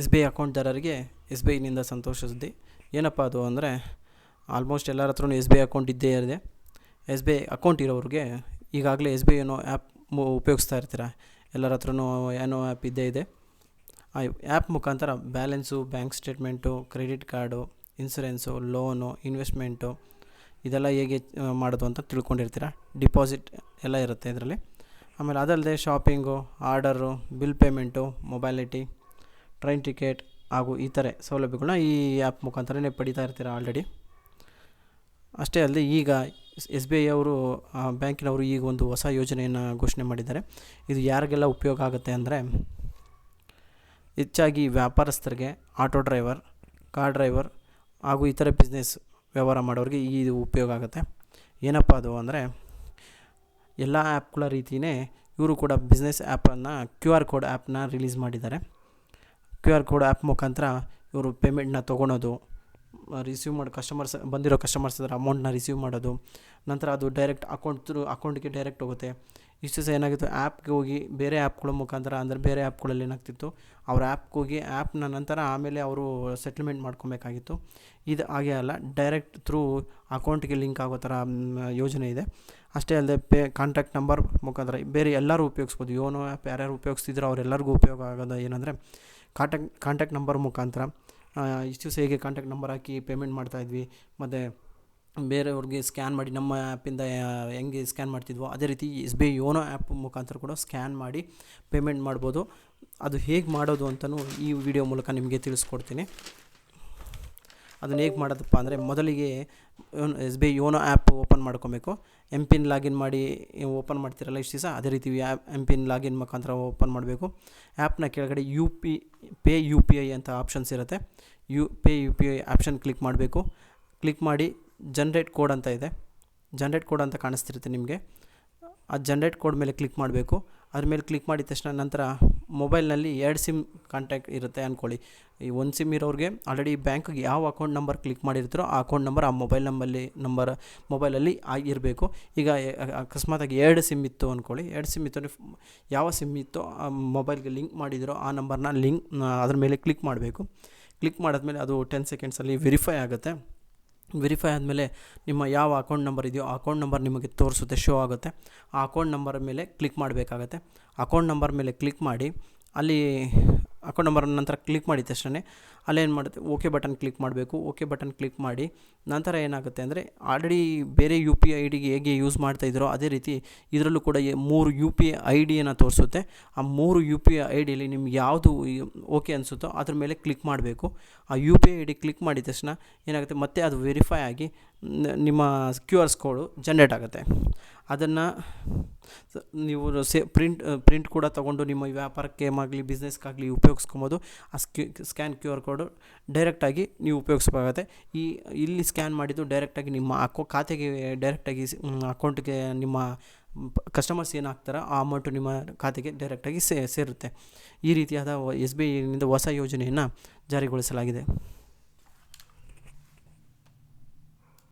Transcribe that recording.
S B I ಅಕೌಂಟ್ದಾರರಿಗೆ S B ಐನಿಂದ ಸಂತೋಷ ಸುದ್ದಿ. ಏನಪ್ಪ ಅದು ಅಂದರೆ ಆಲ್ಮೋಸ್ಟ್ ಎಲ್ಲರ ಹತ್ರನೂ ಎಸ್ ಬಿ ಐ ಅಕೌಂಟ್ ಇದ್ದೇ ಇರದೆ. ಎಸ್ ಬಿ ಐ ಅಕೌಂಟ್ ಇರೋರಿಗೆ ಈಗಾಗಲೇ ಎಸ್ ಬಿ ಐ ಏನೋ ಆ್ಯಪ್ ಉಪಯೋಗಿಸ್ತಾ ಇರ್ತೀರ? ಎಲ್ಲರ ಹತ್ರನೂ ಏನೋ ಆ್ಯಪ್ ಇದ್ದೇ ಇದೆ. ಆ ಆ್ಯಪ್ ಮುಖಾಂತರ balance, bank statement, credit card, insurance, loan, investment ಇದೆಲ್ಲ ಹೇಗೆ ಮಾಡೋದು ಅಂತ ತಿಳ್ಕೊಂಡಿರ್ತೀರ? ಡಿಪಾಸಿಟ್ ಎಲ್ಲ ಇರುತ್ತೆ ಇದರಲ್ಲಿ. ಆಮೇಲೆ ಅದಲ್ಲದೆ shopping, order, bill payment mobility train ticket ಹಾಗೂ ಇತರೆ ಸೌಲಭ್ಯಗಳನ್ನ ಈ ಆ್ಯಪ್ ಮುಖಾಂತರನೇ ಪಡಿತಾ ಇರ್ತೀರ ಆಲ್ರೆಡಿ? ಅಷ್ಟೇ ಅಲ್ಲದೆ ಈಗ ಎಸ್ ಬಿ ಐ ಅವರು ಬ್ಯಾಂಕಿನವರು ಈಗ ಒಂದು ಹೊಸ ಯೋಜನೆಯನ್ನು ಘೋಷಣೆ ಮಾಡಿದ್ದಾರೆ. ಇದು ಯಾರಿಗೆಲ್ಲ ಉಪಯೋಗ ಆಗುತ್ತೆ ಅಂದರೆ ಹೆಚ್ಚಾಗಿ ವ್ಯಾಪಾರಸ್ಥರಿಗೆ, ಆಟೋ ಡ್ರೈವರ್, ಕಾರ್ ಡ್ರೈವರ್ ಹಾಗೂ ಇತರೆ ಬಿಸ್ನೆಸ್ ವ್ಯವಹಾರ ಮಾಡೋರಿಗೆ ಇದು ಉಪಯೋಗ ಆಗುತ್ತೆ. ಏನಪ್ಪ ಅದು ಅಂದರೆ ಎಲ್ಲ ಆ್ಯಪ್ಗಳ ರೀತಿಯೇ ಇವರು ಕೂಡ ಬಿಸ್ನೆಸ್ ಆ್ಯಪನ್ನು ಕ್ಯೂ ಆರ್ ಕೋಡ್ ಆ್ಯಪ್ನ ರಿಲೀಸ್ ಮಾಡಿದ್ದಾರೆ. ಕ್ಯೂ ಆರ್ ಕೋಡ್ ಆ್ಯಪ್ ಮುಖಾಂತರ ಇವರು ಪೇಮೆಂಟ್ನ ತೊಗೊಳೋದು ರಿಸೀವ್ ಮಾಡಿ ಕಸ್ಟಮರ್ಸ್ ಬಂದಿರೋ ಕಸ್ಟಮರ್ಸ್ ಹತ್ರ ಅಮೌಂಟ್ನ ರಿಸೀವ್ ಮಾಡೋದು, ನಂತರ ಅದು ಡೈರೆಕ್ಟ್ ಅಕೌಂಟ್ ಥ್ರೂ ಅಕೌಂಟ್ಗೆ ಡೈರೆಕ್ಟ್ ಹೋಗುತ್ತೆ. ಇಷ್ಟು ಸಹ ಏನಾಗಿತ್ತು, ಆ್ಯಪ್ಗೆ ಹೋಗಿ ಬೇರೆ ಆ್ಯಪ್ಗಳ ಮುಖಾಂತರ, ಅಂದರೆ ಬೇರೆ ಆ್ಯಪ್ಗಳಲ್ಲಿ ಏನಾಗ್ತಿತ್ತು, ಅವ್ರ ಆ್ಯಪ್ಗೆ ಹೋಗಿ ಆ್ಯಪ್ನ ನಂತರ ಆಮೇಲೆ ಅವರು ಸೆಟ್ಲ್ಮೆಂಟ್ ಮಾಡ್ಕೊಬೇಕಾಗಿತ್ತು. ಇದು ಹಾಗೆ ಅಲ್ಲ ಡೈರೆಕ್ಟ್ ಥ್ರೂ ಅಕೌಂಟ್ಗೆ ಲಿಂಕ್ ಆಗೋ ಥರ ಯೋಜನೆ ಇದೆ. ಅಷ್ಟೇ ಅಲ್ಲದೆ ಪೇ ಕಾಂಟ್ಯಾಕ್ಟ್ ನಂಬರ್ ಮುಖಾಂತರ, ಬೇರೆ ಎಲ್ಲರೂ ಉಪಯೋಗಿಸ್ಬೋದು. ಯೋನೋ ಆ್ಯಪ್ ಯಾರ್ಯಾರು ಉಪಯೋಗಿಸ್ತಿದ್ರು ಅವರೆಲ್ಲರಿಗೂ ಉಪಯೋಗ ಆಗೋದು ಏನಂದರೆ ಕಾಂಟ್ಯಾಕ್ಟ್ ಕಾಂಟ್ಯಾಕ್ಟ್ ನಂಬರ್ ಮುಖಾಂತರ ಇಷ್ಟು ದಿವಸ ಹೇಗೆ ಕಾಂಟ್ಯಾಕ್ಟ್ ನಂಬರ್ ಹಾಕಿ ಪೇಮೆಂಟ್ ಮಾಡ್ತಾಯಿದ್ವಿ ಮತ್ತು ಬೇರೆಯವ್ರಿಗೆ ಸ್ಕ್ಯಾನ್ ಮಾಡಿ, ನಮ್ಮ ಆ್ಯಪಿಂದ ಹೆಂಗೆ ಸ್ಕ್ಯಾನ್ ಮಾಡ್ತಿದ್ವೋ ಅದೇ ರೀತಿ S B I YONO app ಮುಖಾಂತರ ಕೂಡ ಸ್ಕ್ಯಾನ್ ಮಾಡಿ ಪೇಮೆಂಟ್ ಮಾಡ್ಬೋದು. ಅದು ಹೇಗೆ ಮಾಡೋದು ಅಂತಲೂ ಈ ವಿಡಿಯೋ ಮೂಲಕ ನಿಮಗೆ ತಿಳಿಸ್ಕೊಡ್ತೀನಿ. ಅದನ್ನು ಹೇಗೆ ಮಾಡೋದಪ್ಪ ಅಂದರೆ ಮೊದಲಿಗೆ S B I YONO app open ಮಾಡ್ಕೊಬೇಕು. ಎಂ ಪಿನ್ ಲಾಗಿನ್ ಮಾಡಿ ಓಪನ್ ಮಾಡ್ತಿರಲ್ಲ ಇಷ್ಟು ದಿವಸ, ಅದೇ ರೀತಿ ಆ್ಯಪ್ ಎಂ ಪಿನ್ ಲಾಗಿನ್ ಮುಖಾಂತರ ಓಪನ್ ಮಾಡಬೇಕು. ಆ್ಯಪ್ನ ಕೆಳಗಡೆ U P, pay U P I ಅಂತ ಆಪ್ಷನ್ಸ್ ಇರುತ್ತೆ. U, pay U P I option click ಮಾಡಬೇಕು. ಕ್ಲಿಕ್ ಮಾಡಿ ಜನ್ರೇಟ್ ಕೋಡ್ ಅಂತ ಇದೆ. ಜನ್ರೇಟ್ ಕೋಡ್ ಅಂತ ಕಾಣಿಸ್ತಿರುತ್ತೆ ನಿಮಗೆ. ಆ ಜನ್ರೇಟ್ ಕೋಡ್ ಮೇಲೆ ಕ್ಲಿಕ್ ಮಾಡಬೇಕು. ಅದ್ರ ಮೇಲೆ ಕ್ಲಿಕ್ ಮಾಡಿದ ತಕ್ಷಣ ನಂತರ ಮೊಬೈಲ್ನಲ್ಲಿ ಎರಡು ಸಿಮ್ ಕಾಂಟ್ಯಾಕ್ಟ್ ಇರುತ್ತೆ ಅಂದ್ಕೊಳ್ಳಿ. ಈ ಒಂದು ಸಿಮ್ ಇರೋರಿಗೆ ಆಲ್ರೆಡಿ ಬ್ಯಾಂಕ್ಗೆ ಯಾವ ಅಕೌಂಟ್ ನಂಬರ್ ಕ್ಲಿಕ್ ಮಾಡಿರ್ತಾರೋ ಆ ಅಕೌಂಟ್ ನಂಬರ್ ಆ ಮೊಬೈಲ್ ನಂಬಲ್ಲಿ ನಂಬರ್ ಮೊಬೈಲಲ್ಲಿ ಆಗಿರಬೇಕು. ಈಗ ಅಕಸ್ಮಾತಾಗಿ ಎರಡು ಸಿಮ್ ಇತ್ತು ಅಂದ್ಕೊಳ್ಳಿ. ಎರಡು ಸಿಮ್ ಇತ್ತು ಯಾವ ಸಿಮ್ ಇತ್ತೋ ಆ ಮೊಬೈಲ್ಗೆ ಲಿಂಕ್ ಮಾಡಿದಿರೋ ಆ ನಂಬರ್ನ ಲಿಂಕ್ ಅದ್ರ ಮೇಲೆ ಕ್ಲಿಕ್ ಮಾಡಬೇಕು. ಕ್ಲಿಕ್ ಮಾಡಿದ್ಮೇಲೆ ಅದು ಟೆನ್ ಸೆಕೆಂಡ್ಸಲ್ಲಿ ವೆರಿಫೈ ಆಗುತ್ತೆ. ವೆರಿಫೈ ಆದಮೇಲೆ ನಿಮ್ಮ ಯಾವ ಅಕೌಂಟ್ ನಂಬರ್ ಇದೆಯೋ ಆ ಅಕೌಂಟ್ ನಂಬರ್ ನಿಮಗೆ ತೋರಿಸುತ್ತೆ ಶೋ ಆಗುತ್ತೆ. ಆ ಅಕೌಂಟ್ ನಂಬರ್ ಮೇಲೆ ಕ್ಲಿಕ್ ಮಾಡಬೇಕಾಗತ್ತೆ. ಅಕೌಂಟ್ ನಂಬರ್ ಮೇಲೆ ಕ್ಲಿಕ್ ಮಾಡಿ, ಅಲ್ಲಿ ಅಕೌಂಟ್ ನಂಬರ್ ನಂತರ ಕ್ಲಿಕ್ ಮಾಡಿದ ತಕ್ಷಣ ಅಲ್ಲೇನು ಮಾಡುತ್ತೆ? ಓಕೆ ಬಟನ್ ಕ್ಲಿಕ್ ಮಾಡಬೇಕು. ಓಕೆ ಬಟನ್ ಕ್ಲಿಕ್ ಮಾಡಿ ನಂತರ ಏನಾಗುತ್ತೆ ಅಂದರೆ ಆಲ್ರೆಡಿ ಬೇರೆ ಯು ಪಿ ಐ ಡಿಗೆ ಹೇಗೆ ಯೂಸ್ ಮಾಡ್ತಾಯಿದ್ರೋ ಅದೇ ರೀತಿ ಇದರಲ್ಲೂ ಕೂಡ ಮೂರು ಯು ಪಿ ಐ ಡಿಯನ್ನು ತೋರಿಸುತ್ತೆ. ಆ ಮೂರು ಯು ಪಿ ಐ ಡಿಯಲ್ಲಿ ನಿಮ್ಗೆ ಯಾವುದು ಓಕೆ ಅನಿಸುತ್ತೋ ಅದ್ರ ಮೇಲೆ ಕ್ಲಿಕ್ ಮಾಡಬೇಕು. ಆ U P I D click ಮಾಡಿದ ತಕ್ಷಣ ಏನಾಗುತ್ತೆ? ಮತ್ತೆ ಅದು ವೆರಿಫೈ ಆಗಿ ನಿಮ್ಮ ಕ್ಯೂ ಆರ್ ಕೋಡು ಜನ್ರೇಟ್ ಆಗುತ್ತೆ. ಅದನ್ನು ನೀವು ಸೇ, ಪ್ರಿಂಟ್ ಪ್ರಿಂಟ್ ಕೂಡ ತೊಗೊಂಡು ನಿಮ್ಮ ವ್ಯಾಪಾರಕ್ಕೆ ಆಗಲಿ ಬಿಸ್ನೆಸ್ಗಾಗಲಿ ಉಪಯೋಗಿಸ್ಕೊಬೋದು. ಆ ಸ್ಕ್ಯೂ ಸ್ಕ್ಯಾನ್ ಕ್ಯೂ ಆರ್ ಕೋಡು ಡೈರೆಕ್ಟಾಗಿ ನೀವು ಉಪಯೋಗಿಸ್ಬೇಕಾಗತ್ತೆ. ಈ, ಇಲ್ಲಿ ಸ್ಕ್ಯಾನ್ ಮಾಡಿದ್ದು ಡೈರೆಕ್ಟಾಗಿ ನಿಮ್ಮ ಅಕೌ ಖಾತೆಗೆ ಡೈರೆಕ್ಟಾಗಿ ಅಕೌಂಟ್ಗೆ ನಿಮ್ಮ ಕಸ್ಟಮರ್ಸ್ ಏನು ಹಾಕ್ತಾರೋ ಆ ಅಮೌಂಟು ನಿಮ್ಮ ಖಾತೆಗೆ ಡೈರೆಕ್ಟಾಗಿ ಸೇರುತ್ತೆ. ಈ ರೀತಿಯಾದ ಎಸ್ ಬಿ ಐನಿಂದ ಹೊಸ ಯೋಜನೆಯನ್ನು ಜಾರಿಗೊಳಿಸಲಾಗಿದೆ.